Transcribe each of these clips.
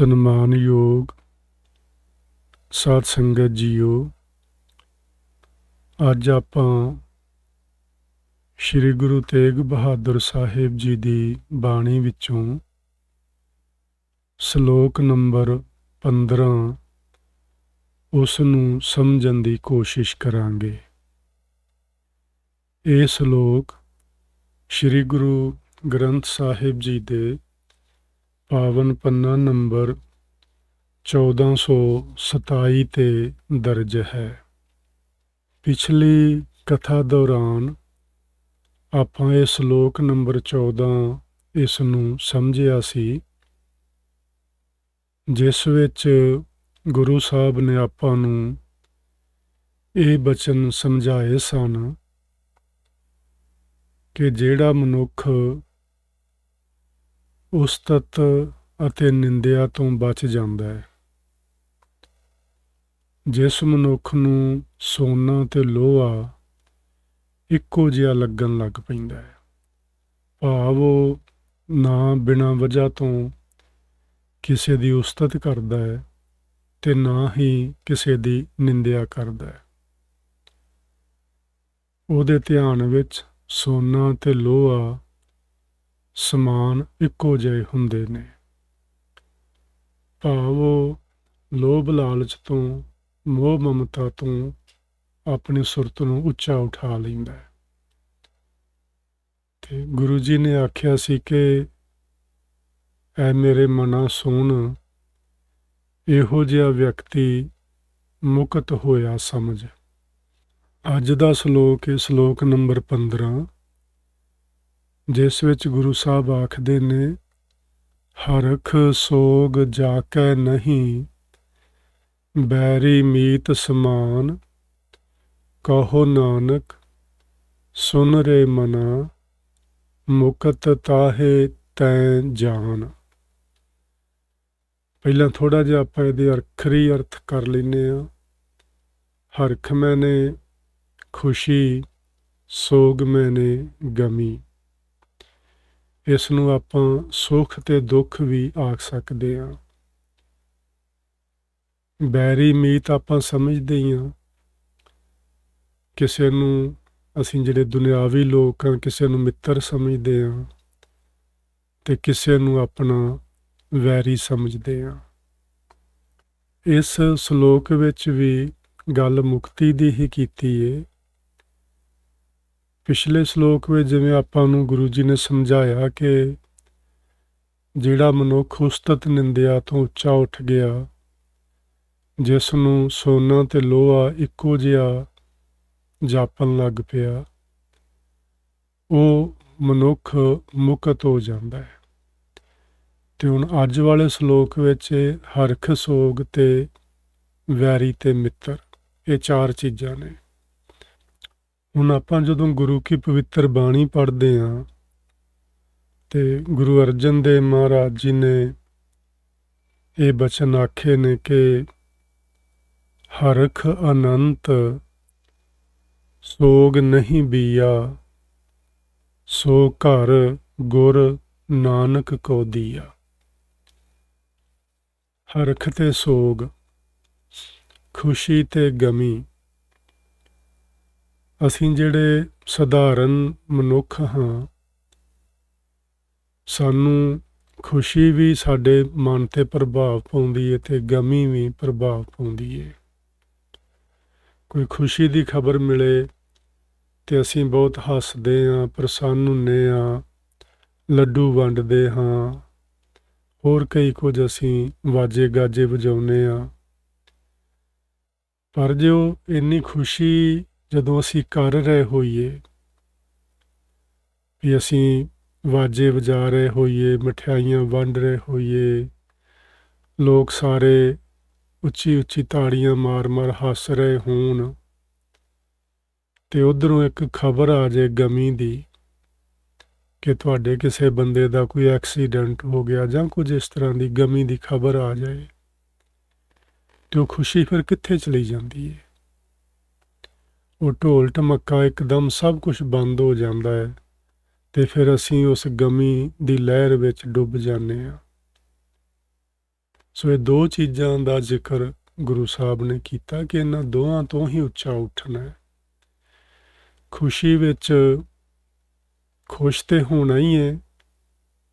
ਸਨਮਾਨਯੋਗ ਸਾਧ ਸੰਗਤ ਜੀਓ, ਅੱਜ ਆਪਾਂ ਸ੍ਰੀ ਗੁਰੂ ਤੇਗ ਬਹਾਦਰ ਸਾਹਿਬ ਜੀ ਦੀ ਬਾਣੀ ਵਿੱਚੋਂ ਸ਼ਲੋਕ ਨੰਬਰ 15 ਉਸ ਨੂੰ ਸਮਝਣ ਦੀ ਕੋਸ਼ਿਸ਼ ਕਰਾਂਗੇ। ਇਹ ਸ਼ਲੋਕ ਸ੍ਰੀ ਗੁਰੂ ਗ੍ਰੰਥ ਸਾਹਿਬ ਜੀ ਦੇ ਪਾਵਨ ਪੰਨਾ ਨੰਬਰ 1427 ਤੇ ਦਰਜ ਹੈ। ਪਿਛਲੀ ਕਥਾ ਦੌਰਾਨ ਆਪਾਂ ਇਹ ਸ਼ਲੋਕ ਨੰਬਰ 14 ਇਸ ਨੂੰ ਸਮਝਿਆ ਸੀ, ਜਿਸ ਵਿੱਚ ਗੁਰੂ ਸਾਹਿਬ ਨੇ ਆਪਾਂ ਨੂੰ ਇਹ ਬਚਨ ਸਮਝਾਏ ਸਨ ਕਿ ਜਿਹੜਾ ਮਨੁੱਖ ਉਸਤਤ ਅਤੇ ਨਿੰਦਿਆ ਤੋਂ ਬਚ ਜਾਂਦਾ ਹੈ। ਜਿਸ ਮਨੁੱਖ ਨੂੰ ਸੋਨਾ ਤੇ ਲੋਹਾ ਇੱਕੋ ਜਿਹਾ ਲੱਗਣ ਲੱਗ ਪੈਂਦਾ ਹੈ, ਭਾਵ ਉਹ ਨਾ ਬਿਨਾਂ ਵਜ੍ਹਾ ਤੋਂ ਕਿਸੇ ਦੀ ਉਸਤਤ ਕਰਦਾ ਹੈ ਤੇ ਨਾ ਹੀ ਕਿਸੇ ਦੀ ਨਿੰਦਿਆ ਕਰਦਾ ਹੈ। ਉਹਦੇ ਧਿਆਨ ਵਿੱਚ ਸੋਨਾ ਤੇ ਲੋਹਾ ਸਮਾਨ ਇੱਕੋ ਜਿਹੇ ਹੁੰਦੇ ਨੇ। ਭਾਵ ਉਹ ਲੋਭ ਲਾਲਚ ਤੋਂ, ਮੋਹ ਮਮਤਾ ਤੋਂ ਆਪਣੀ ਸੁਰਤ ਨੂੰ ਉੱਚਾ ਉਠਾ ਲੈਂਦਾ ਹੈ। ਤੇ ਗੁਰੂ ਜੀ ਨੇ ਆਖਿਆ ਸੀ ਕਿ ਐ ਮੇਰੇ ਮਨਾ ਸੁਣ, ਇਹੋ ਜਿਹਾ ਵਿਅਕਤੀ ਮੁਕਤ ਹੋਇਆ ਸਮਝ। ਅੱਜ ਦਾ ਸ਼ਲੋਕ ਹੈ ਸ਼ਲੋਕ ਨੰਬਰ 15 ਜਿਸ ਵਿੱਚ ਗੁਰੂ ਸਾਹਿਬ ਆਖਦੇ ਨੇ ਹਰਖ ਸੋਗ ਜਾਕੈ ਨਹੀਂ, ਬੈਰੀ ਮੀਤ ਸਮਾਨ, ਕਹੋ ਨਾਨਕ, ਸੁਨ ਰੇ ਮਨਾ, ਮੁਕਤ ਤਾਹੇ ਤੈ ਜਾਨ। ਪਹਿਲਾਂ ਥੋੜਾ ਜਿਹਾ ਆਪਾਂ ਇਹਦੇ ਅਰਖਰੀ ਅਰਥ ਕਰ ਲੈਨੇ ਆ ਹਰਖ ਮੈਨੇ, ਖੁਸ਼ੀ, ਸੋਗ ਮੈਨੇ, ਗਮੀ। ਇਸ ਨੂੰ ਆਪਾਂ ਸੁੱਖ ਤੇ ਦੁੱਖ ਵੀ ਆਖ ਸਕਦੇ ਹਾਂ। ਬੈਰੀ ਮੀਤ ਆਪਾਂ ਸਮਝਦੇ ਹੀ ਹਾਂ। ਕਿਸੇ ਨੂੰ ਅਸੀਂ ਜਿਹੜੇ ਦੁਨਿਆਵੀ ਲੋਕ ਹਾਂ, ਕਿਸੇ ਨੂੰ ਮਿੱਤਰ ਸਮਝਦੇ ਹਾਂ ਤੇ ਕਿਸੇ ਨੂੰ ਆਪਣਾ ਵੈਰੀ ਸਮਝਦੇ ਹਾਂ। ਇਸ ਸ਼ਲੋਕ ਵਿੱਚ ਵੀ ਗੱਲ ਮੁਕਤੀ ਦੀ ਹੀ ਕੀਤੀ ਏ। ਪਿਛਲੇ ਸ਼ਲੋਕ ਵਿੱਚ ਜਿਵੇਂ ਆਪਾਂ ਨੂੰ ਗੁਰੂ ਜੀ ਨੇ ਸਮਝਾਇਆ ਕਿ ਜਿਹੜਾ ਮਨੁੱਖ ਉਸਤਤ ਨਿੰਦਿਆ ਤੋਂ ਉੱਚਾ ਉੱਠ ਗਿਆ, ਜਿਸ ਨੂੰ ਸੋਨਾ ਤੇ ਲੋਹਾ ਇੱਕੋ ਜਿਹਾ ਜਾਪਣ ਲੱਗ ਪਿਆ, ਉਹ ਮਨੁੱਖ ਮੁਕਤ ਹੋ ਜਾਂਦਾ ਹੈ। ਤੇ ਹੁਣ ਅੱਜ ਵਾਲੇ ਸ਼ਲੋਕ ਵਿੱਚ ਹਰਖ ਸੋਗ ਤੇ ਵੈਰੀ ਤੇ ਮਿੱਤਰ, ਇਹ ਚਾਰ ਚੀਜ਼ਾਂ ਨੇ। ਹੁਣ ਆਪਾਂ ਜਦੋਂ ਗੁਰੂ ਕੀ ਪਵਿੱਤਰ ਬਾਣੀ ਪੜ੍ਹਦੇ ਹਾਂ ਤੇ ਗੁਰੂ ਅਰਜਨ ਦੇਵ ਮਹਾਰਾਜ ਜੀ ਨੇ ਇਹ ਬਚਨ ਆਖੇ ਨੇ ਕਿ ਹਰਖ ਅਨੰਤ ਸੋਗ ਨਹੀਂ ਬੀਆ, ਸੋ ਘਰ ਗੁਰ ਨਾਨਕ ਕੋ ਦੀਆ। ਹਰਖ ਤੇ ਸੋਗ, ਖੁਸ਼ੀ ਤੇ ਗਮੀ ਅਸੀਂ ਜਿਹੜੇ ਸਧਾਰਨ ਮਨੁੱਖ ਹਾਂ, ਸਾਨੂੰ ਖੁਸ਼ੀ ਵੀ ਸਾਡੇ ਮਨ ਤੇ ਪ੍ਰਭਾਵ ਪਾਉਂਦੀ ਹੈ ਤੇ ਗਮੀ ਵੀ ਪ੍ਰਭਾਵ ਪਾਉਂਦੀ ਹੈ ਕੋਈ ਖੁਸ਼ੀ ਦੀ ਖਬਰ ਮਿਲੇ ਤੇ ਅਸੀਂ ਬਹੁਤ ਹੱਸਦੇ ਹਾਂ, ਪ੍ਰਸੰਨ ਹੁੰਨੇ ਹਾਂ, ਲੱਡੂ ਵੰਡਦੇ ਹਾਂ, ਹੋਰ ਕਈ ਕੁਝ ਅਸੀਂ ਵਾਜੇ ਗਾਜੇ ਵਜਾਉਨੇ ਆ ਪਰ ਜੋ ਇੰਨੀ ਖੁਸ਼ੀ ਜਦੋਂ ਅਸੀਂ ਕਰ ਰਹੇ ਹੋਈਏ, ਵੀ ਅਸੀਂ ਵਾਜੇ ਵਜਾ ਰਹੇ ਹੋਈਏ, ਮਠਿਆਈਆਂ ਵੰਡ ਰਹੇ ਹੋਈਏ, ਲੋਕ ਸਾਰੇ ਉੱਚੀ ਉੱਚੀ ਤਾੜੀਆਂ ਮਾਰ-ਮਾਰ ਹੱਸ ਰਹੇ ਹੋਣ, ਤੇ ਉਧਰੋਂ ਇੱਕ ਖਬਰ ਆ ਜੇ ਗਮੀ ਦੀ ਕਿ ਤੁਹਾਡੇ ਕਿਸੇ ਬੰਦੇ ਦਾ ਕੋਈ ਐਕਸੀਡੈਂਟ ਹੋ ਗਿਆ ਜਾਂ ਕੁਝ ਇਸ ਤਰ੍ਹਾਂ ਦੀ ਗਮੀ ਦੀ ਖਬਰ ਆ ਜਾਏ, ਤੇ ਉਹ ਖੁਸ਼ੀ ਫਿਰ ਕਿੱਥੇ ਚਲੀ ਜਾਂਦੀ ਹੈ ਉਹ ਢੋਲ ਢਮੱਕਾ ਇੱਕਦਮ ਸਭ ਕੁਝ ਬੰਦ ਹੋ ਜਾਂਦਾ ਹੈ ਤੇ ਫਿਰ ਅਸੀਂ ਉਸ ਗਮੀ ਦੀ ਲਹਿਰ ਵਿੱਚ ਡੁੱਬ ਜਾਂਦੇ ਹਾਂ। ਸੋ ਇਹ ਦੋ ਚੀਜ਼ਾਂ ਦਾ ਜ਼ਿਕਰ ਗੁਰੂ ਸਾਹਿਬ ਨੇ ਕੀਤਾ ਕਿ ਇਹਨਾਂ ਦੋਹਾਂ ਤੋਂ ਹੀ ਉੱਚਾ ਉੱਠਣਾ ਹੈ। ਖੁਸ਼ੀ ਵਿੱਚ ਖੁਸ਼ ਤੇ ਹੋਣਾ ਹੀ ਹੈ,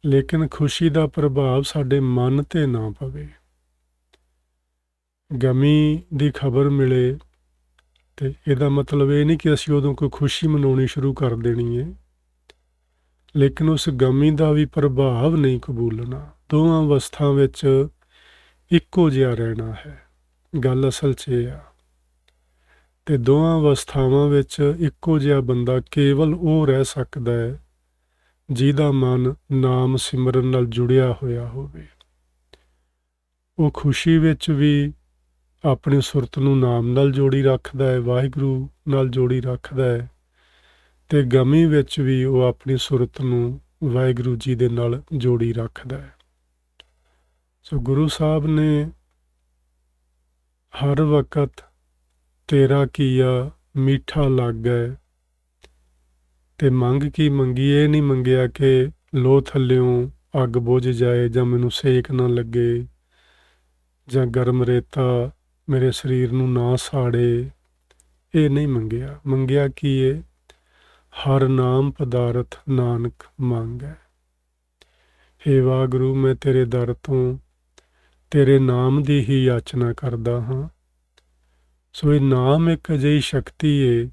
ਲੇਕਿਨ ਖੁਸ਼ੀ ਦਾ ਪ੍ਰਭਾਵ ਸਾਡੇ ਮਨ ਤੇ ਨਾ ਪਵੇ। ਗਮੀ ਦੀ ਖਬਰ ਮਿਲੇ ਤੇ ਇਹਦਾ ਮਤਲਬ ਇਹ ਨਹੀਂ ਕਿ ਅਸੀਂ ਉਦੋਂ ਕੋਈ ਖੁਸ਼ੀ ਮਨਾਉਣੀ ਸ਼ੁਰੂ ਕਰ ਦੇਣੀ ਹੈ। ਲੇਕਿਨ ਉਸ ਗਮੀ ਦਾ ਵੀ ਪ੍ਰਭਾਵ ਨਹੀਂ ਕਬੂਲਣਾ। ਦੋਵਾਂ ਅਵਸਥਾ ਵਿੱਚ ਇੱਕੋ ਜਿਹਾ ਰਹਿਣਾ ਹੈ। ਗੱਲ ਅਸਲ 'ਚ ਇਹ ਆ। ਤੇ ਦੋਵਾਂ ਅਵਸਥਾਵਾਂ ਵਿੱਚ ਇੱਕੋ ਜਿਹਾ ਬੰਦਾ ਕੇਵਲ ਉਹ ਰਹਿ ਸਕਦਾ ਹੈ ਜਿਹਦਾ ਮਨ ਨਾਮ ਸਿਮਰਨ ਨਾਲ ਜੁੜਿਆ ਹੋਇਆ ਹੋਵੇ। ਉਹ ਖੁਸ਼ੀ ਵਿੱਚ ਵੀ ਆਪਣੀ ਸੁਰਤ ਨੂੰ ਨਾਮ ਨਾਲ ਜੋੜੀ ਰੱਖਦਾ ਹੈ, ਵਾਹਿਗੁਰੂ ਨਾਲ ਜੋੜੀ ਰੱਖਦਾ ਹੈ ਤੇ ਗਮੀ ਵਿੱਚ ਵੀ ਉਹ ਆਪਣੀ ਸੁਰਤ ਨੂੰ ਵਾਹਿਗੁਰੂ ਜੀ ਦੇ ਨਾਲ ਜੋੜੀ ਰੱਖਦਾ ਹੈ। ਸੋ ਗੁਰੂ ਸਾਹਿਬ ਨੇ ਹਰ ਵਕਤ ਤੇਰਾ ਕੀਆ ਮਿੱਠਾ ਲੱਗੈ ਤੇ ਮੰਗ ਕੀ ਮੰਗੀ? ਇਹ ਨਹੀਂ ਮੰਗਿਆ ਕਿ ਲੋ ਥੱਲਿਓਂ ਅੱਗ ਬੁਝ ਜਾਏ ਜਾਂ ਮੈਨੂੰ ਸੇਕ ਨਾ ਲੱਗੇ ਜਾਂ ਗਰਮ ਰੇਤਾ ਮੇਰੇ ਸਰੀਰ ਨੂੰ ਨਾ ਸਾੜੇ। ਇਹ ਨਹੀਂ ਮੰਗਿਆ। ਮੰਗਿਆ ਕੀ ਇਹ ਹਰ ਨਾਮ ਪਦਾਰਥ ਨਾਨਕ ਮੰਗੈ। ਹੇ ਵਾਹਿਗੁਰੂ, ਮੈਂ ਤੇਰੇ ਦਰ ਤੋਂ ਤੇਰੇ ਨਾਮ ਦੀ ਹੀ ਯਾਚਨਾ ਕਰਦਾ ਹਾਂ। ਸੋ ਇਹ ਨਾਮ ਇੱਕ ਅਜਿਹੀ ਸ਼ਕਤੀ ਏ,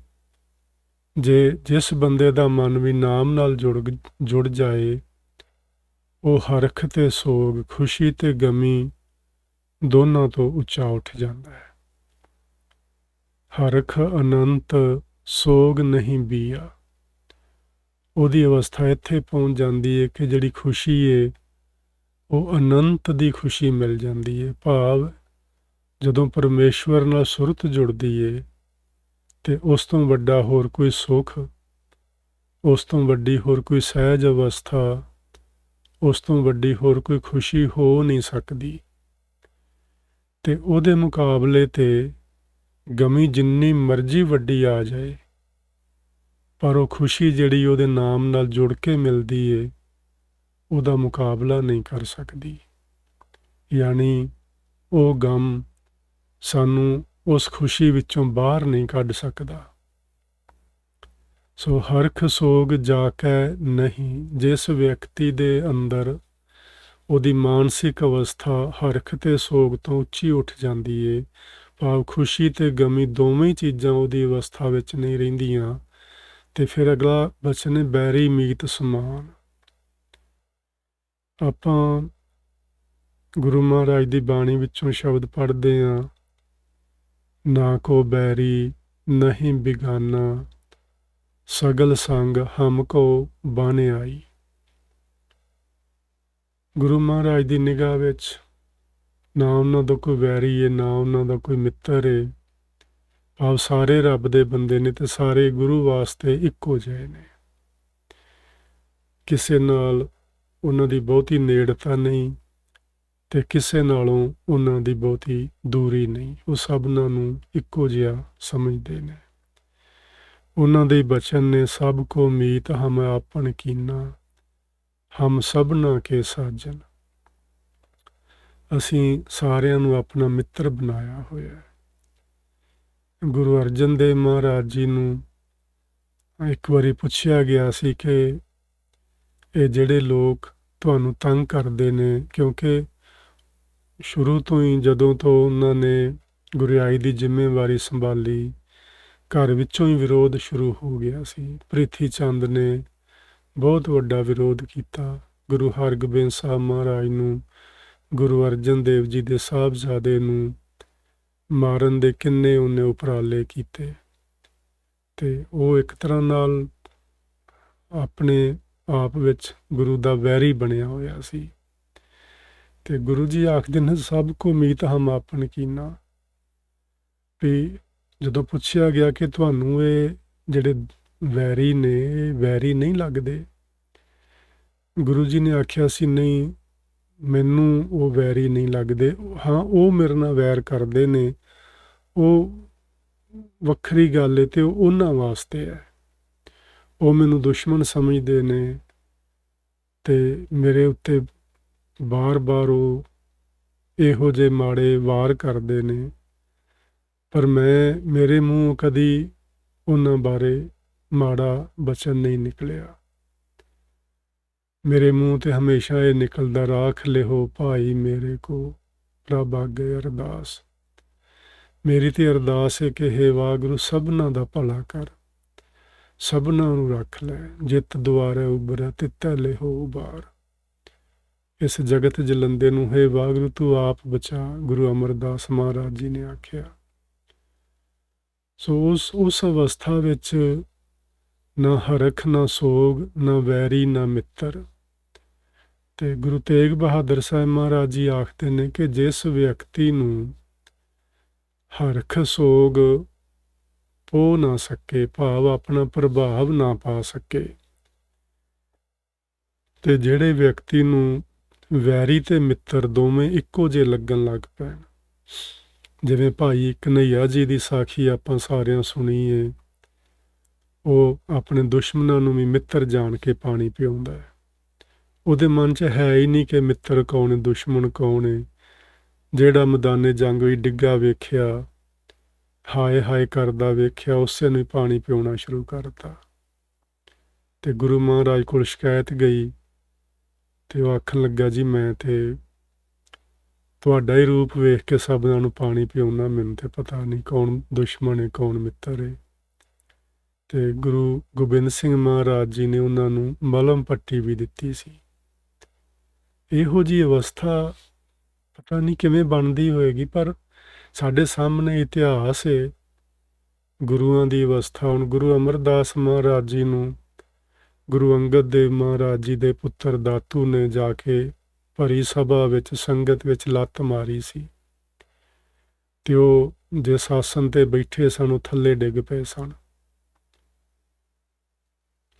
ਜੇ ਜਿਸ ਬੰਦੇ ਦਾ ਮਨ ਵੀ ਨਾਮ ਨਾਲ ਜੁੜ ਜੁੜ ਜਾਏ, ਉਹ ਹਰਖ ਤੇ ਸੋਗ, ਖੁਸ਼ੀ ਤੇ ਗਮੀ ਦੋਨਾਂ ਤੋਂ ਉੱਚਾ ਉੱਠ ਜਾਂਦਾ ਹੈ। ਹਰਖ ਅਨੰਤ ਸੋਗ ਨਹੀਂ ਬੀਆ। ਉਹਦੀ ਅਵਸਥਾ ਇੱਥੇ ਪਹੁੰਚ ਜਾਂਦੀ ਹੈ ਕਿ ਜਿਹੜੀ ਖੁਸ਼ੀ ਏ, ਉਹ ਅਨੰਤ ਦੀ ਖੁਸ਼ੀ ਮਿਲ ਜਾਂਦੀ ਏ। ਭਾਵ ਜਦੋਂ ਪਰਮੇਸ਼ਵਰ ਨਾਲ ਸੁਰਤ ਜੁੜਦੀ ਏ ਤੇ ਉਸ ਤੋਂ ਵੱਡਾ ਹੋਰ ਕੋਈ ਸੁਖ, ਉਸ ਤੋਂ ਵੱਡੀ ਹੋਰ ਕੋਈ ਸਹਿਜ ਅਵਸਥਾ, ਉਸ ਤੋਂ ਵੱਡੀ ਹੋਰ ਕੋਈ ਖੁਸ਼ੀ ਹੋ ਨਹੀਂ ਸਕਦੀ। ਤੇ ਉਹਦੇ ਮੁਕਾਬਲੇ ਤੇ ਗਮੀ ਜਿੰਨੀ ਮਰਜ਼ੀ ਵੱਡੀ ਆ ਜਾਏ, ਪਰ ਉਹ ਖੁਸ਼ੀ ਜਿਹੜੀ ਉਹਦੇ ਨਾਮ ਨਾਲ ਜੁੜ ਕੇ ਮਿਲਦੀ ਏ, ਉਹਦਾ ਮੁਕਾਬਲਾ ਨਹੀਂ ਕਰ ਸਕਦੀ। ਯਾਨੀ ਉਹ ਗਮ ਸਾਨੂੰ ਉਸ ਖੁਸ਼ੀ ਵਿੱਚੋਂ ਬਾਹਰ ਨਹੀਂ ਕੱਢ ਸਕਦਾ। ਸੋ ਹਰਖ ਸੋਗ ਜਾ ਕੇ ਨਹੀਂ, ਜਿਸ ਵਿਅਕਤੀ ਦੇ ਅੰਦਰ ਉਹਦੀ ਮਾਨਸਿਕ ਅਵਸਥਾ ਹਰਖ ਤੇ ਸੋਗ ਤੋਂ ਉੱਚੀ ਉੱਠ ਜਾਂਦੀ ਏ। ਭਾਵ ਖੁਸ਼ੀ ਤੇ ਗਮੀ ਦੋਵੇਂ ਚੀਜ਼ਾਂ ਉਹਦੀ ਅਵਸਥਾ ਵਿੱਚ ਨਹੀਂ ਰਹਿੰਦੀਆਂ। ਤੇ ਫਿਰ ਅਗਲਾ ਬਚਨ ਹੈ ਬੈਰੀ ਮੀਤ ਸਮਾਨ। ਆਪਾਂ ਗੁਰੂ ਮਹਾਰਾਜ ਦੀ ਬਾਣੀ ਵਿੱਚੋਂ ਸ਼ਬਦ ਪੜ੍ਹਦੇ ਆਂ। ਨਾ ਕੋ ਬੈਰੀ, ਨਹੀਂ ਬਿਗਾਨਾ। ਸਗਲ ਸੰਗ ਹਮ ਕੋ ਬਨ ਆਈ। ਗੁਰੂ ਮਹਾਰਾਜ ਦੀ ਨਿਗਾਹ ਵਿੱਚ ਨਾ ਉਹਨਾਂ ਦਾ ਕੋਈ ਵੈਰੀ ਹੈ ਨਾ ਉਹਨਾਂ ਦਾ ਕੋਈ ਮਿੱਤਰ ਹੈ ਭਾਵ ਸਾਰੇ ਰੱਬ ਦੇ ਬੰਦੇ ਨੇ ਤੇ ਸਾਰੇ ਗੁਰੂ ਵਾਸਤੇ ਇੱਕੋ ਜਿਹੇ ਨੇ। ਕਿਸੇ ਨਾਲ ਉਹਨਾਂ ਦੀ ਬਹੁਤੀ ਨੇੜਤਾ ਨਹੀਂ ਤੇ ਕਿਸੇ ਨਾਲੋਂ ਉਹਨਾਂ ਦੀ ਬਹੁਤੀ ਦੂਰੀ ਨਹੀਂ। ਉਹ ਸਭਨਾਂ ਨੂੰ ਇੱਕੋ ਜਿਹਾ ਸਮਝਦੇ ਨੇ। ਉਹਨਾਂ ਦੇ ਬਚਨ ਨੇ ਸਭ ਕੋ ਮੀਤ ਹਮ ਆਪਣ ਕੀਨਾ। ਹਮ ਸਭਨਾ ਕੇ ਸਾਜਨ। ਅਸੀਂ ਸਾਰਿਆਂ ਨੂੰ ਆਪਣਾ ਮਿੱਤਰ ਬਣਾਇਆ ਹੋਇਆ ਹੈ। ਗੁਰੂ ਅਰਜਨ ਦੇਵ ਮਹਾਰਾਜ ਜੀ ਨੂੰ ਇੱਕ ਵਾਰੀ ਪੁੱਛਿਆ ਗਿਆ ਸੀ ਕਿ ਇਹ ਜਿਹੜੇ ਲੋਕ ਤੁਹਾਨੂੰ ਤੰਗ ਕਰਦੇ ਨੇ, ਕਿਉਂਕਿ ਸ਼ੁਰੂ ਤੋਂ ਹੀ ਜਦੋਂ ਤੋਂ ਉਹਨਾਂ ਨੇ ਗੁਰਿਆਈ ਦੀ ਜ਼ਿੰਮੇਵਾਰੀ ਸੰਭਾਲੀ, ਘਰ ਵਿੱਚੋਂ ਹੀ ਵਿਰੋਧ ਸ਼ੁਰੂ ਹੋ ਗਿਆ ਸੀ। ਪ੍ਰਿਥੀ ਚੰਦ ਨੇ ਬਹੁਤ ਵੱਡਾ ਵਿਰੋਧ ਕੀਤਾ। ਗੁਰੂ ਹਰਗੋਬਿੰਦ ਸਾਹਿਬ ਮਹਾਰਾਜ ਨੂੰ, ਗੁਰੂ ਅਰਜਨ ਦੇਵ ਜੀ ਦੇ ਸਾਹਿਬਜ਼ਾਦੇ ਨੂੰ ਮਾਰਨ ਦੇ ਕਿੰਨੇ ਉਹਨੇ ਉਪਰਾਲੇ ਕੀਤੇ। ਤੇ ਉਹ ਇੱਕ ਤਰ੍ਹਾਂ ਨਾਲ ਆਪਣੇ ਆਪ ਵਿੱਚ ਗੁਰੂ ਦਾ ਵੈਰੀ ਬਣਿਆ ਹੋਇਆ ਸੀ। ਤੇ ਗੁਰੂ ਜੀ ਆਖਦੇ ਨੇ, ਸਭ ਕੋ ਮੀਤ ਹਮ ਆਪਨ ਕੀਨਾ। ਵੀ ਜਦੋਂ ਪੁੱਛਿਆ ਗਿਆ ਕਿ ਤੁਹਾਨੂੰ ਇਹ ਜਿਹੜੇ ਵੈਰੀ ਨੇ, ਵੈਰੀ ਨਹੀਂ ਲੱਗਦੇ। ਗੁਰੂ ਜੀ ਨੇ ਆਖਿਆ ਸੀ, ਨਹੀਂ, ਮੈਨੂੰ ਉਹ ਵੈਰੀ ਨਹੀਂ ਲੱਗਦੇ। ਹਾਂ, ਉਹ ਮੇਰੇ ਨਾਲ ਵੈਰ ਕਰਦੇ ਨੇ। ਉਹ ਵੱਖਰੀ ਗੱਲ ਹੈ ਤੇ ਉਹ ਉਹਨਾਂ ਵਾਸਤੇ ਹੈ। ਉਹ ਮੈਨੂੰ ਦੁਸ਼ਮਣ ਸਮਝਦੇ ਨੇ ਤੇ ਮੇਰੇ ਉੱਤੇ ਬਾਰ-ਬਾਰ ਉਹ ਇਹੋ ਜਿਹੇ ਮਾੜੇ ਵਾਰ ਕਰਦੇ ਨੇ। ਪਰ ਮੈਂ, ਮੇਰੇ ਮੂੰਹ ਕਦੀ ਉਹਨਾਂ ਬਾਰੇ ਮਾੜਾ ਬਚਨ ਨਹੀਂ ਨਿਕਲਿਆ। ਮੇਰੇ ਮੂੰਹ ਤੇ ਹਮੇਸ਼ਾ ਇਹ ਨਿਕਲਦਾ, ਰਾਖ ਲਿਓ ਭਾਈ ਮੇਰੇ ਕੋ, ਰੱਬ ਅੱਗੇ ਅਰਦਾਸ। ਮੇਰੀ ਤੇ ਅਰਦਾਸ ਹੈ ਕਿ ਹੇ ਵਾਹਿਗੁਰੂ, ਸਭਨਾਂ ਦਾ ਭਲਾ ਕਰ। ਸਭਨਾਂ ਨੂੰ ਰੱਖ ਲੈ, ਜਿਤ ਦੁਆਰੇ ਉਬਰ ਤਿੱਤੈ ਲਿਹੋ ਉਬਾਰ ਇਸ ਜਗਤ ਜਲੰਦੇ ਨੂੰ ਹੈ ਵਾਹਿਗੁਰੂ, ਤੂੰ ਆਪ ਬਚਾ, ਗੁਰੂ ਅਮਰਦਾਸ ਮਹਾਰਾਜ ਜੀ ਨੇ ਆਖਿਆ। ਸੋ ਉਸ ਉਸ ਅਵਸਥਾ ਵਿੱਚ ਨਾ ਹਰਖ, ਨਾ ਸੋਗ, ਨਾ ਵੈਰੀ, ਨਾ ਮਿੱਤਰ। ਤੇ ਗੁਰੂ ਤੇਗ ਬਹਾਦਰ ਸਾਹਿਬ ਮਹਾਰਾਜ ਜੀ ਆਖਦੇ ਨੇ ਕਿ ਜਿਸ ਵਿਅਕਤੀ ਨੂੰ ਹਰਖ, ਸੋਗ ਪੋ ਨਾ ਸਕੇ, ਭਾਵ ਆਪਣਾ ਪ੍ਰਭਾਵ ਨਾ ਪਾ ਸਕੇ, ਤੇ ਜਿਹੜੇ ਵਿਅਕਤੀ ਨੂੰ ਵੈਰੀ ਤੇ ਮਿੱਤਰ ਦੋਵੇਂ ਇੱਕੋ ਜਿਹੇ ਲੱਗਣ ਲੱਗ ਪੈਣ। ਜਿਵੇਂ ਭਾਈ ਕਨਈਆ ਜੀ ਦੀ ਸਾਖੀ ਆਪਾਂ ਸਾਰਿਆਂ ਸੁਣੀ ਏ। ਉਹ ਆਪਣੇ ਦੁਸ਼ਮਣਾਂ ਨੂੰ ਵੀ ਮਿੱਤਰ ਜਾਣ ਕੇ ਪਾਣੀ ਪਿਆਉਂਦਾ ਹੈ। ਉਹਦੇ ਮਨ 'ਚ ਹੈ ਹੀ ਨਹੀਂ ਕਿ ਮਿੱਤਰ ਕੌਣ ਹੈ, ਦੁਸ਼ਮਣ ਕੌਣ ਹੈ। ਜਿਹੜਾ ਮੈਦਾਨੇ ਜੰਗ ਵਿੱਚ ਡਿੱਗਾ ਵੇਖਿਆ, ਹਾਏ ਹਾਏ ਕਰਦਾ ਵੇਖਿਆ, ਉਸੇ ਨੂੰ ਹੀ ਪਾਣੀ ਪਿਉਣਾ ਸ਼ੁਰੂ ਕਰਤਾ। ਤੇ ਗੁਰੂ ਮਹਾਰਾਜ ਕੋਲ ਸ਼ਿਕਾਇਤ ਗਈ ਤੇ ਉਹ ਆਖਣ ਲੱਗਾ, ਜੀ ਮੈਂ ਤੇ ਤੁਹਾਡਾ ਹੀ ਰੂਪ ਵੇਖ ਕੇ ਸਭਨਾਂ ਨੂੰ ਪਾਣੀ ਪਿਉਣਾ ਮੈਨੂੰ ਤੇ ਪਤਾ ਨਹੀਂ ਕੌਣ ਦੁਸ਼ਮਣ ਹੈ, ਕੌਣ ਮਿੱਤਰ ਹੈ। ਤੇ ਗੁਰੂ ਗੋਬਿੰਦ ਸਿੰਘ ਮਹਾਰਾਜ ਜੀ ਨੇ ਉਹਨਾਂ ਨੂੰ ਮਲਮ ਪੱਟੀ ਵੀ ਦਿੱਤੀ ਸੀ। ਇਹੋ ਜੀ ਅਵਸਥਾ ਪਤਾ ਨਹੀਂ ਕਿਵੇਂ ਬਣਦੀ ਹੋਏਗੀ, ਪਰ ਸਾਡੇ ਸਾਹਮਣੇ ਇਤਿਹਾਸ ਹੈ ਗੁਰੂਆਂ ਦੀ ਅਵਸਥਾ, ਹੁਣ ਗੁਰੂ ਅਮਰਦਾਸ ਮਹਾਰਾਜ ਜੀ ਨੂੰ ਗੁਰੂ ਅੰਗਦ ਦੇਵ ਮਹਾਰਾਜ ਜੀ ਦੇ ਪੁੱਤਰ ਦਾਤੂ ਨੇ ਜਾ ਕੇ ਭਰੀ ਸਭਾ ਵਿੱਚ, ਸੰਗਤ ਵਿੱਚ ਲੱਤ ਮਾਰੀ ਸੀ। ਤੇ ਉਹ ਜਿਸ ਆਸਨ ਤੇ ਬੈਠੇ ਸਨ, ਉਹ ਥੱਲੇ ਡਿੱਗ ਪਏ ਸਨ।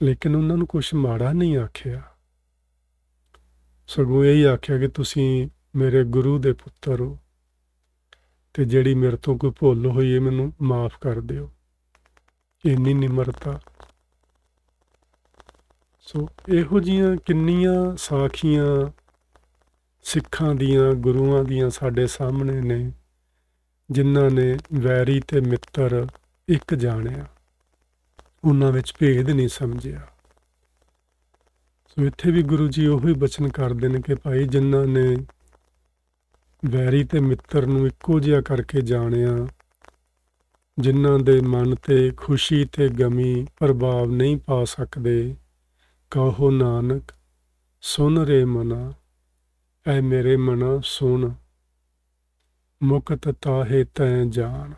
ਲੇਕਿਨ ਉਹਨਾਂ ਨੂੰ ਕੁਝ ਮਾੜਾ ਨਹੀਂ ਆਖਿਆ। ਸਗੋਂ ਇਹ ਆਖਿਆ ਕਿ ਤੁਸੀਂ ਮੇਰੇ ਗੁਰੂ ਦੇ ਪੁੱਤਰ ਹੋ ਤੇ ਜਿਹੜੀ ਮੇਰੇ ਤੋਂ ਕੋਈ ਭੁੱਲ ਹੋਈ ਹੈ ਮੈਨੂੰ ਮਾਫ ਕਰ ਦਿਓ। ਇੰਨੀ ਨਿਮਰਤਾ। ਸੋ ਇਹੋ ਜੀਆਂ ਕਿੰਨੀਆਂ ਸਾਖੀਆਂ ਸਿੱਖਾਂ ਦੀਆਂ, ਗੁਰੂਆਂ ਦੀਆਂ ਸਾਡੇ ਸਾਹਮਣੇ ਨੇ, ਜਿਨ੍ਹਾਂ ਨੇ ਵੈਰੀ ਤੇ ਮਿੱਤਰ ਇੱਕ ਜਾਣਿਆ। ਉਹਨਾਂ ਵਿੱਚ ਭੇਦ ਨਹੀਂ ਸਮਝਿਆ। ਸੋ ਇੱਥੇ ਵੀ ਗੁਰੂ ਜੀ ਉਹੀ ਬਚਨ ਕਰਦੇ ਨੇ ਕਿ ਭਾਈ ਜਿਨ੍ਹਾਂ ਨੇ ਵੈਰੀ ਤੇ ਮਿੱਤਰ ਨੂੰ ਇੱਕੋ ਜਿਹਾ ਕਰਕੇ ਜਾਣਿਆ, ਜਿਨ੍ਹਾਂ ਦੇ ਮਨ ਤੇ ਖੁਸ਼ੀ ਤੇ ਗਮੀ ਪ੍ਰਭਾਵ ਨਹੀਂ ਪਾ ਸਕਦੇ, ਕਹੋ ਨਾਨਕ, ਸੁਨ ਰੇ ਮਨਾ, ਐ ਮੇਰੇ ਮਨਾ ਸੁਣ, ਮੁਕਤ ਤਾਹੇ ਤੈ ਜਾਣ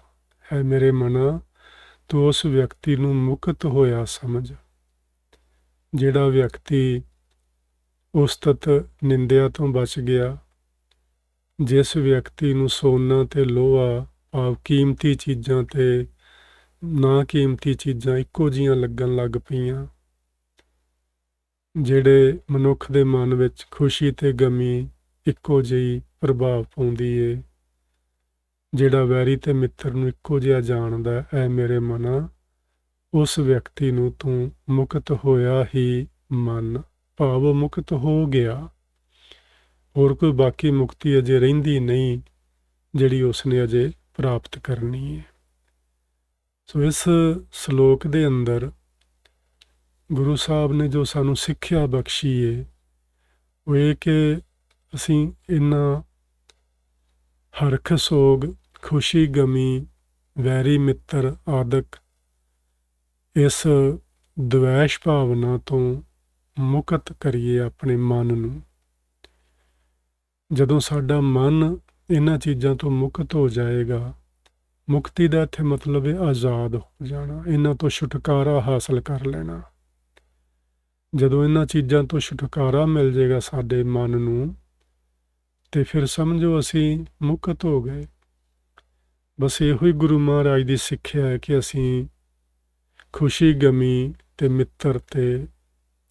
ਹੈ ਮੇਰੇ ਮਨਾ ਤੂੰ ਉਸ ਵਿਅਕਤੀ ਨੂੰ ਮੁਕਤ ਹੋਇਆ ਸਮਝ। ਜਿਹੜਾ ਵਿਅਕਤੀ ਉਸਤਤ ਨਿੰਦਿਆ ਤੋਂ ਬਚ ਗਿਆ, ਜਿਸ ਵਿਅਕਤੀ ਨੂੰ ਸੋਨਾ ਤੇ ਲੋਹਾ ਭਾਵ ਕੀਮਤੀ ਚੀਜ਼ਾਂ ਤੇ ਨਾ ਕੀਮਤੀ ਚੀਜ਼ਾਂ ਇੱਕੋ ਜੀਆਂ ਲੱਗਣ ਲੱਗ ਪਈਆਂ, ਜਿਹੜੇ ਮਨੁੱਖ ਦੇ ਮਨ ਵਿੱਚ ਖੁਸ਼ੀ ਤੇ ਗਮੀ ਇੱਕੋ ਜਿਹੀ ਪ੍ਰਭਾਵ ਪਾਉਂਦੀ ਏ। ਜਿਹੜਾ ਵੈਰੀ ਤੇ ਮਿੱਤਰ ਨੂੰ ਇੱਕੋ ਜਿਹਾ ਜਾਣਦਾ ਐ ਮੇਰੇ ਮਨਾ। ਉਸ ਵਿਅਕਤੀ ਨੂੰ ਤੂੰ ਮੁਕਤ ਹੋਇਆ ਹੀ ਮਨ, ਭਾਵ ਮੁਕਤ ਹੋ ਗਿਆ। ਹੋਰ ਕੋਈ ਬਾਕੀ ਮੁਕਤੀ ਅਜੇ ਰਹਿੰਦੀ ਨਹੀਂ, ਜਿਹੜੀ ਉਸਨੇ ਅਜੇ ਪ੍ਰਾਪਤ ਕਰਨੀ ਹੈ। ਸੋ ਇਸ ਸ਼ਲੋਕ ਦੇ ਅੰਦਰ ਗੁਰੂ ਸਾਹਿਬ ਨੇ ਜੋ ਸਾਨੂੰ ਸਿੱਖਿਆ ਬਖਸ਼ੀ ਏ, ਉਹ ਇਹ ਕਿ ਅਸੀਂ ਇਨਾਂ ਹਰਖ ਸੋਗ ਖੁਸ਼ੀ, ਗਮੀ, ਵੈਰੀ, ਮਿੱਤਰ, ਆਦਿਕ ਇਸ ਦਵੈਸ਼ ਭਾਵਨਾ ਤੋਂ ਮੁਕਤ ਕਰੀਏ ਆਪਣੇ ਮਨ ਨੂੰ। ਜਦੋਂ ਸਾਡਾ ਮਨ ਇਹਨਾਂ ਚੀਜ਼ਾਂ ਤੋਂ ਮੁਕਤ ਹੋ ਜਾਏਗਾ, ਮੁਕਤੀ ਦਾ ਇੱਥੇ ਮਤਲਬ ਹੈ ਆਜ਼ਾਦ ਹੋ ਜਾਣਾ, ਇਹਨਾਂ ਤੋਂ ਛੁਟਕਾਰਾ ਹਾਸਲ ਕਰ ਲੈਣਾ। ਜਦੋਂ ਇਹਨਾਂ ਚੀਜ਼ਾਂ ਤੋਂ ਛੁਟਕਾਰਾ ਮਿਲ ਜਾਏਗਾ ਸਾਡੇ ਮਨ ਨੂੰ, ਤੇ ਫਿਰ ਸਮਝੋ ਅਸੀਂ ਮੁਕਤ ਹੋ ਗਏ। ਬਸ ਇਹੋ ਹੀ ਗੁਰੂ ਮਹਾਰਾਜ ਦੀ ਸਿੱਖਿਆ ਹੈ ਕਿ ਅਸੀਂ ਖੁਸ਼ੀ, ਗਮੀ ਤੇ ਮਿੱਤਰ ਤੇ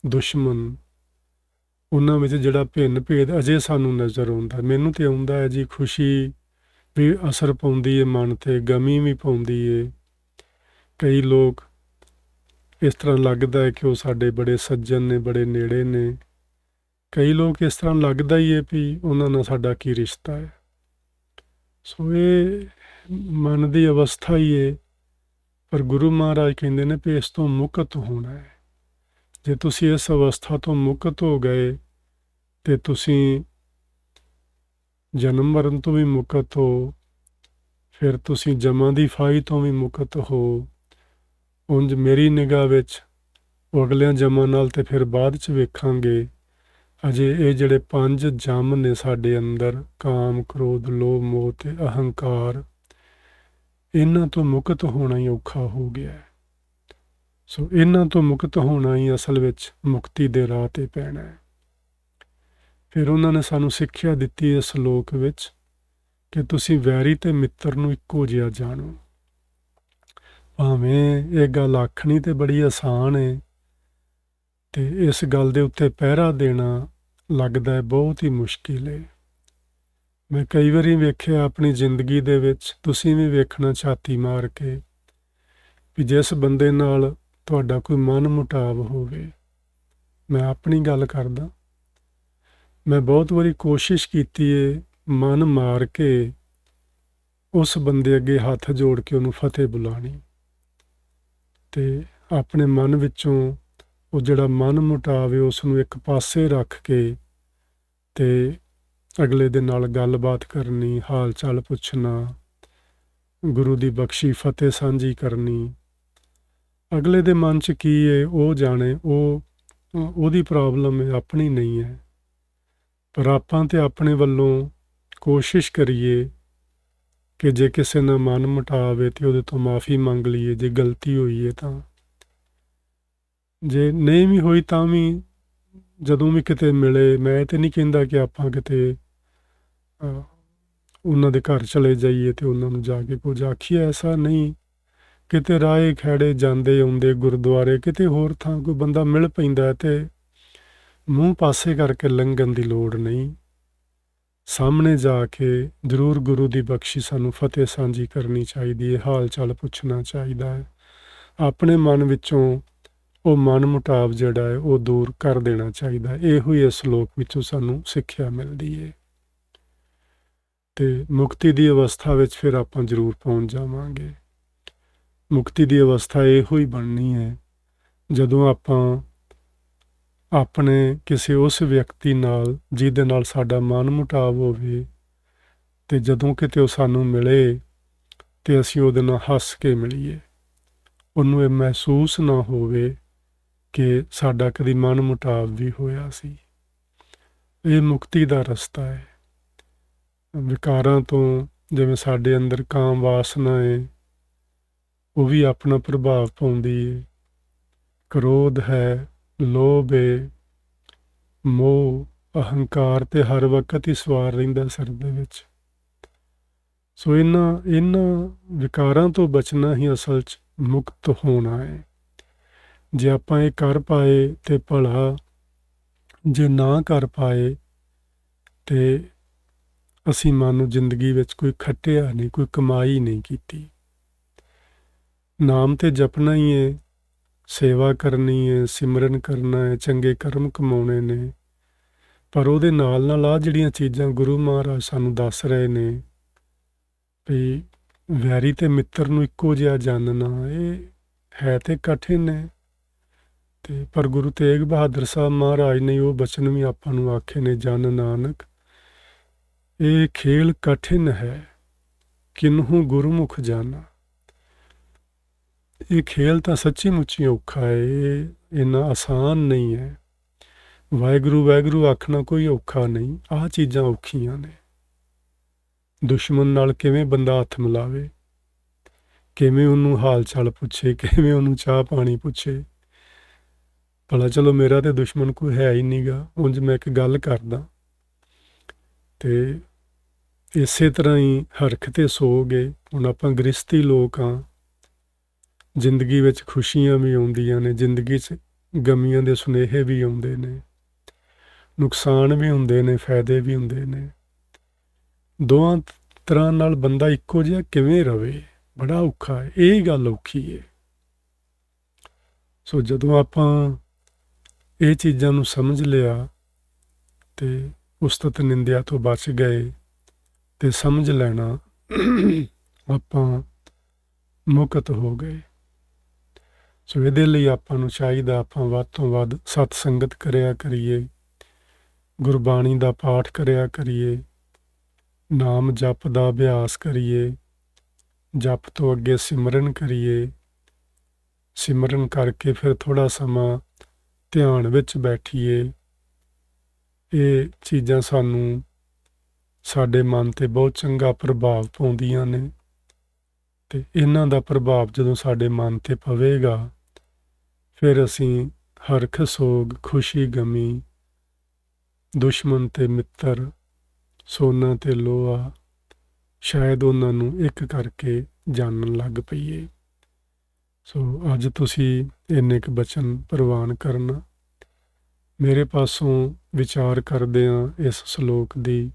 ਦੁਸ਼ਮਣ, ਉਹਨਾਂ ਵਿੱਚ ਜਿਹੜਾ ਭਿੰਨ ਭੇਦ ਅਜੇ ਸਾਨੂੰ ਨਜ਼ਰ ਆਉਂਦਾ। ਮੈਨੂੰ ਤੇ ਆਉਂਦਾ ਹੈ ਜੀ, ਖੁਸ਼ੀ ਵੀ ਅਸਰ ਪਾਉਂਦੀ ਹੈ ਮਨ ਤੇ, ਗਮੀ ਵੀ ਪਾਉਂਦੀ ਹੈ ਕਈ ਲੋਕ ਇਸ ਤਰ੍ਹਾਂ ਲੱਗਦਾ ਹੈ ਕਿ ਉਹ ਸਾਡੇ ਬੜੇ ਸੱਜਣ ਨੇ, ਬੜੇ ਨੇੜੇ ਨੇ। ਕਈ ਲੋਕ ਇਸ ਤਰ੍ਹਾਂ ਲੱਗਦਾ ਹੀ ਹੈ ਵੀ ਉਹਨਾਂ ਨਾਲ ਸਾਡਾ ਕੀ ਰਿਸ਼ਤਾ ਹੈ। ਸੋ ਇਹ ਮਨ ਦੀ ਅਵਸਥਾ ਹੀ ਹੈ ਪਰ ਗੁਰੂ ਮਹਾਰਾਜ ਕਹਿੰਦੇ ਨੇ ਵੀ ਇਸ ਤੋਂ ਮੁਕਤ ਹੋਣਾ ਹੈ। ਜੇ ਤੁਸੀਂ ਇਸ ਅਵਸਥਾ ਤੋਂ ਮੁਕਤ ਹੋ ਗਏ, ਤੇ ਤੁਸੀਂ ਜਨਮ ਮਰਨ ਤੋਂ ਵੀ ਮੁਕਤ ਹੋ, ਫਿਰ ਤੁਸੀਂ ਜਮਾਂ ਦੀ ਫਾਈ ਤੋਂ ਵੀ ਮੁਕਤ ਹੋ। ਉਂਝ ਮੇਰੀ ਨਿਗਾਹ ਵਿੱਚ ਅਗਲਿਆਂ ਜਮਾਂ ਨਾਲ ਤੇ ਫਿਰ ਬਾਅਦ ਚ ਵੇਖਾਂਗੇ। ਅਜੇ ਇਹ ਜਿਹੜੇ ਪੰਜ ਜਮ ਨੇ ਸਾਡੇ ਅੰਦਰ, ਕਾਮ, ਕ੍ਰੋਧ, ਲੋਭ, ਮੋਹ ਤੇ ਅਹੰਕਾਰ ਇਹਨਾਂ ਤੋਂ ਮੁਕਤ ਹੋਣਾ ਹੀ ਔਖਾ ਹੋ ਗਿਆ ਹੈ। ਸੋ ਇਹਨਾਂ ਤੋਂ ਮੁਕਤ ਹੋਣਾ ਹੀ ਅਸਲ ਵਿੱਚ ਮੁਕਤੀ ਦੇ ਰਾਹ ਤੇ ਪੈਣਾ ਹੈ। ਫਿਰ ਉਹਨਾਂ ਨੇ ਸਾਨੂੰ ਸਿੱਖਿਆ ਦਿੱਤੀ ਇਸ ਸ਼ਲੋਕ ਵਿੱਚ ਕਿ ਤੁਸੀਂ ਵੈਰੀ ਤੇ ਮਿੱਤਰ ਨੂੰ ਇੱਕੋ ਜਿਹਾ ਜਾਣੋ। ਭਾਵੇਂ ਇਹ ਗੱਲ ਆਖਣੀ ਤੇ ਬੜੀ ਆਸਾਨ ਹੈ ਤੇ ਇਸ ਗੱਲ ਦੇ ਉੱਤੇ ਪਹਿਰਾ ਦੇਣਾ ਲੱਗਦਾ ਹੈ ਬਹੁਤ ਹੀ ਮੁਸ਼ਕਿਲ ਹੈ ਮੈਂ ਕਈ ਵਾਰੀ ਵੇਖਿਆ ਆਪਣੀ ਜ਼ਿੰਦਗੀ ਦੇ ਵਿੱਚ, ਤੁਸੀਂ ਵੀ ਵੇਖਣਾ ਛਾਤੀ ਮਾਰ ਕੇ ਵੀ ਜਿਸ ਬੰਦੇ ਨਾਲ ਤੁਹਾਡਾ ਕੋਈ ਮਨ ਮੁਟਾਵ ਹੋਵੇ, ਮੈਂ ਆਪਣੀ ਗੱਲ ਕਰਦਾ। ਮੈਂ ਬਹੁਤ ਵਾਰੀ ਕੋਸ਼ਿਸ਼ ਕੀਤੀ ਏ ਮਨ ਮਾਰ ਕੇ ਉਸ ਬੰਦੇ ਅੱਗੇ ਹੱਥ ਜੋੜ ਕੇ ਉਹਨੂੰ ਫਤਿਹ ਬੁਲਾਣੀ ਤੇ ਆਪਣੇ ਮਨ ਵਿੱਚੋਂ ਉਹ ਜਿਹੜਾ ਮਨ ਮੁਟਾਵੇ ਉਸ ਨੂੰ ਇੱਕ ਪਾਸੇ ਰੱਖ ਕੇ ਤੇ ਅਗਲੇ ਦੇ ਨਾਲ ਗੱਲਬਾਤ ਕਰਨੀ ਹਾਲ ਚਾਲ ਪੁੱਛਣਾ, ਗੁਰੂ ਦੀ ਬਖਸ਼ੀ, ਫਤਿਹ ਸਾਂਝੀ ਕਰਨੀ। ਅਗਲੇ ਦੇ ਮਨ 'ਚ ਕੀ ਹੈ ਉਹ ਜਾਣੇ, ਉਹ, ਉਹਦੀ ਪ੍ਰੋਬਲਮ ਹੈ ਆਪਣੀ ਨਹੀਂ ਹੈ ਪਰ ਆਪਾਂ ਤੇ ਆਪਣੇ ਵੱਲੋਂ ਕੋਸ਼ਿਸ਼ ਕਰੀਏ ਕਿ ਜੇ ਕਿਸੇ ਨਾਲ ਮਨ ਮੁਟਾਵੇ ਤੇ ਉਹਦੇ ਤੋਂ ਮਾਫੀ ਮੰਗ ਲਈਏ, ਜੇ ਗਲਤੀ ਹੋਈ ਹੈ ਤਾਂ। ਜੇ ਨਹੀਂ ਵੀ ਹੋਈ ਤਾਂ ਵੀ ਜਦੋਂ ਵੀ ਕਿਤੇ ਮਿਲੇ, ਮੈਂ ਤੇ ਨਹੀਂ ਕਹਿੰਦਾ ਕਿ ਆਪਾਂ ਕਿਤੇ ਉਹਨਾਂ ਦੇ ਘਰ ਚਲੇ ਜਾਈਏ ਤੇ ਉਹਨਾਂ ਨੂੰ ਜਾ ਕੇ ਕੁਝ ਆਖੀਏ, ਐਸਾ ਨਹੀਂ। ਕਿਤੇ ਰਾਏ ਖੜੇ ਜਾਂਦੇ ਆਉਂਦੇ ਗੁਰਦੁਆਰੇ, ਕਿਤੇ ਹੋਰ ਥਾਂ ਕੋਈ ਬੰਦਾ ਮਿਲ ਪੈਂਦਾ ਤੇ ਮੂੰਹ ਪਾਸੇ ਕਰਕੇ ਲੰਘਣ ਦੀ ਲੋੜ ਨਹੀਂ। ਸਾਹਮਣੇ ਜਾ ਕੇ ਜ਼ਰੂਰ ਗੁਰੂ ਦੀ ਬਖਸ਼ੀ ਸਾਨੂੰ ਫਤਿਹ ਸਾਂਝੀ ਕਰਨੀ ਚਾਹੀਦੀ ਹੈ ਹਾਲ ਚਾਲ ਪੁੱਛਣਾ ਚਾਹੀਦਾ ਹੈ। ਆਪਣੇ ਮਨ ਵਿੱਚੋਂ ਉਹ ਮਨ ਮੁਟਾਵ ਜਿਹੜਾ ਹੈ, ਉਹ ਦੂਰ ਕਰ ਦੇਣਾ ਚਾਹੀਦਾ ਇਹੋ ਹੀ ਇਸ ਸ਼ਲੋਕ ਵਿੱਚੋਂ ਸਾਨੂੰ ਸਿੱਖਿਆ ਮਿਲਦੀ ਹੈ। ਤੇ ਮੁਕਤੀ ਦੀ ਅਵਸਥਾ ਵਿੱਚ ਫਿਰ ਆਪਾਂ ਜ਼ਰੂਰ ਪਹੁੰਚ ਜਾਵਾਂਗੇ। ਮੁਕਤੀ ਦੀ ਅਵਸਥਾ ਇਹੋ ਹੀ ਬਣਨੀ ਹੈ, ਜਦੋਂ ਆਪਾਂ ਆਪਣੇ ਕਿਸੇ ਉਸ ਵਿਅਕਤੀ ਨਾਲ ਜਿਹਦੇ ਨਾਲ ਸਾਡਾ ਮਨ ਮੁਟਾਵ ਹੋਵੇ ਤੇ ਜਦੋਂ ਕਿਤੇ ਉਹ ਸਾਨੂੰ ਮਿਲੇ ਤੇ ਅਸੀਂ ਉਹਦੇ ਨਾਲ ਹੱਸ ਕੇ ਮਿਲੀਏ, ਉਹਨੂੰ ਇਹ ਮਹਿਸੂਸ ਨਾ ਹੋਵੇ ਕਿ ਸਾਡਾ ਕਦੀ ਮਨ ਮੁਟਾਵ ਵੀ ਹੋਇਆ ਸੀ। ਇਹ ਮੁਕਤੀ ਦਾ ਰਸਤਾ ਹੈ। ਵਿਕਾਰਾਂ ਤੋਂ ਜਿਵੇਂ ਸਾਡੇ ਅੰਦਰ ਕਾਮ ਵਾਸਨਾ ਹੈ ਉਹ ਵੀ ਆਪਣਾ ਪ੍ਰਭਾਵ ਪਾਉਂਦੀ ਹੈ ਕ੍ਰੋਧ ਹੈ, ਲੋਭ ਹੈ ਮੋਹ, ਅਹੰਕਾਰ ਤੇ ਹਰ ਵਕਤ ਹੀ ਸਵਾਰ ਰਹਿੰਦਾ ਸਿਰ ਦੇ ਵਿੱਚ। ਸੋ ਇਹਨਾਂ ਇਹਨਾਂ ਵਿਕਾਰਾਂ ਤੋਂ ਬਚਣਾ ਹੀ ਅਸਲ 'ਚ ਮੁਕਤ ਹੋਣਾ ਹੈ ਜੇ ਆਪਾਂ ਇਹ ਕਰ ਪਾਏ ਤੇ ਭਲਾ, ਜੇ ਨਾ ਕਰ ਪਾਏ ਤੇ ਅਸੀਂ ਮਾਨੋ ਜ਼ਿੰਦਗੀ ਵਿੱਚ ਕੋਈ ਖੱਟਿਆ ਨਹੀਂ, ਕੋਈ ਕਮਾਈ ਨਹੀਂ ਕੀਤੀ। ਨਾਮ ਤੇ ਜਪਣਾ ਹੀ ਹੈ ਸੇਵਾ ਕਰਨੀ ਹੈ ਸਿਮਰਨ ਕਰਨਾ ਹੈ ਚੰਗੇ ਕਰਮ ਕਮਾਉਣੇ ਨੇ। ਪਰ ਉਹਦੇ ਨਾਲ ਨਾਲ ਆ ਜਿਹੜੀਆਂ ਚੀਜ਼ਾਂ ਗੁਰੂ ਮਹਾਰਾਜ ਸਾਨੂੰ ਦੱਸ ਰਹੇ ਨੇ, ਵੀ ਵੈਰੀ ਤੇ ਮਿੱਤਰ ਨੂੰ ਇੱਕੋ ਜਿਹਾ ਜਾਣਨਾ ਇਹ ਹੈ ਤੇ ਕਠਿਨ ਹੈ ਤੇ ਪਰ ਗੁਰੂ ਤੇਗ ਬਹਾਦਰ ਸਾਹਿਬ ਮਹਾਰਾਜ ਨੇ ਉਹ ਬਚਨ ਵੀ ਆਪਾਂ ਨੂੰ ਆਖੇ ਨੇ, ਜਨ ਨਾਨਕ। ਇਹ ਖੇਲ ਕਠਿਨ ਹੈ, ਕਿਨਹੂ ਗੁਰਮੁਖ ਜਾਣਾ। ਇਹ ਖੇਲ ਤਾਂ ਸੱਚੀ ਮੁੱਚੀ ਔਖਾ ਹੈ, ਇਹ ਇੰਨਾ ਆਸਾਨ ਨਹੀਂ ਹੈ। ਵਾਹਿਗੁਰੂ ਵਾਹਿਗੁਰੂ ਆਖਣਾ ਕੋਈ ਔਖਾ ਨਹੀਂ, ਆਹ ਚੀਜ਼ਾਂ ਔਖੀਆਂ ਨੇ। ਦੁਸ਼ਮਣ ਨਾਲ ਕਿਵੇਂ ਬੰਦਾ ਹੱਥ ਮਿਲਾਵੇ? ਕਿਵੇਂ ਉਹਨੂੰ ਹਾਲ ਚਾਲ ਪੁੱਛੇ, ਕਿਵੇਂ ਉਹਨੂੰ ਚਾਹ ਪਾਣੀ ਪੁੱਛੇ? ਭਲਾ ਚਲੋ ਮੇਰਾ ਤੇ ਦੁਸ਼ਮਣ ਕੋਈ ਹੈ ਹੀ ਨਹੀਂਗਾ ਉਂਝ ਮੈਂ ਇੱਕ ਗੱਲ ਕਰਦਾ। ਤੇ ਇਸੇ ਤਰ੍ਹਾਂ ਹੀ ਹਰਖ ਤੇ ਸੋਗੇ ਹੁਣ ਆਪਾਂ ਗ੍ਰਸਤੀ ਲੋਕ ਆ ਜ਼ਿੰਦਗੀ ਵਿੱਚ ਖੁਸ਼ੀਆਂ ਵੀ ਆਉਂਦੀਆਂ ਨੇ, ਜ਼ਿੰਦਗੀ 'ਚ ਗਮੀਆਂ ਦੇ ਸੁਨੇਹੇ ਵੀ ਆਉਂਦੇ ਨੇ, ਨੁਕਸਾਨ ਵੀ ਹੁੰਦੇ ਨੇ, ਫਾਇਦੇ ਵੀ ਹੁੰਦੇ ਨੇ। ਦੋਹਾਂ ਤਰ੍ਹਾਂ ਨਾਲ ਬੰਦਾ ਇੱਕੋ ਜਿਹਾ ਕਿਵੇਂ ਰਵੇ? ਬੜਾ ਔਖਾ ਹੈ। ਇਹ ਗੱਲ ਔਖੀ ਹੈ। ਸੋ ਜਦੋਂ ਆਪਾਂ ਇਹ ਚੀਜ਼ਾਂ ਨੂੰ ਸਮਝ ਲਿਆ ਤੇ ਉਸਤਤ ਨਿੰਦਿਆ ਤੋਂ ਬਚ ਗਏ ਤੇ ਸਮਝ ਲੈਣਾ ਆਪਾਂ ਮੁਕਤ ਹੋ ਗਏ। ਸੋ ਇਹਦੇ ਲਈ ਆਪਾਂ ਨੂੰ ਚਾਹੀਦਾ ਆਪਾਂ ਵੱਧ ਤੋਂ ਵੱਧ ਸਤ ਸੰਗਤ ਕਰਿਆ ਕਰੀਏ, ਗੁਰਬਾਣੀ ਦਾ ਪਾਠ ਕਰਿਆ ਕਰੀਏ, ਨਾਮ ਜਪ ਦਾ ਅਭਿਆਸ ਕਰੀਏ, ਜਪ ਤੋਂ ਅੱਗੇ ਸਿਮਰਨ ਕਰੀਏ, ਸਿਮਰਨ ਕਰਕੇ ਫਿਰ ਥੋੜਾ ਸਮਾਂ ਧਿਆਨ ਵਿੱਚ ਬੈਠੀਏ। ਇਹ ਚੀਜ਼ਾਂ ਸਾਨੂੰ ਸਾਡੇ ਮਨ ਤੇ ਬਹੁਤ ਚੰਗਾ ਪ੍ਰਭਾਵ ਪਾਉਂਦੀਆਂ ਨੇ ਤੇ ਇਹਨਾਂ ਦਾ ਪ੍ਰਭਾਵ ਜਦੋਂ ਸਾਡੇ ਮਨ ਤੇ ਪਵੇਗਾ, ਫਿਰ ਅਸੀਂ ਹਰਖ ਸੋਗ, ਖੁਸ਼ੀ, ਗਮੀ, ਦੁਸ਼ਮਣ ਤੇ ਮਿੱਤਰ, ਸੋਨਾ ਤੇ ਲੋਹਾ, ਸ਼ਾਇਦ ਉਹਨਾਂ ਨੂੰ ਇੱਕ ਕਰਕੇ ਜਾਣਨ ਲੱਗ ਪਈਏ। ਸੋ ਅੱਜ ਤੁਸੀਂ ਇੰਨੇ ਕੁ ਬਚਨ ਪ੍ਰਵਾਨ ਕਰਨਾ। ਮੇਰੇ ਪਾਸੋਂ ਵਿਚਾਰ ਕਰਦਿਆਂ ਇਸ ਸ਼ਲੋਕ ਦੀ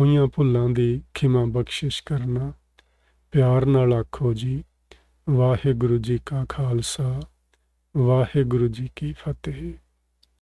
ਹੋਈਆਂ ਭੁੱਲਾਂ ਦੀ ਖਿਮਾ ਬਖਸ਼ਿਸ਼ ਕਰਨਾ, ਪਿਆਰ ਨਾਲ ਆਖੋ ਜੀ, ਵਾਹਿਗੁਰੂ ਜੀ ਕਾ ਖਾਲਸਾ, ਵਾਹਿਗੁਰੂ ਜੀ ਕੀ ਫਤਿਹ।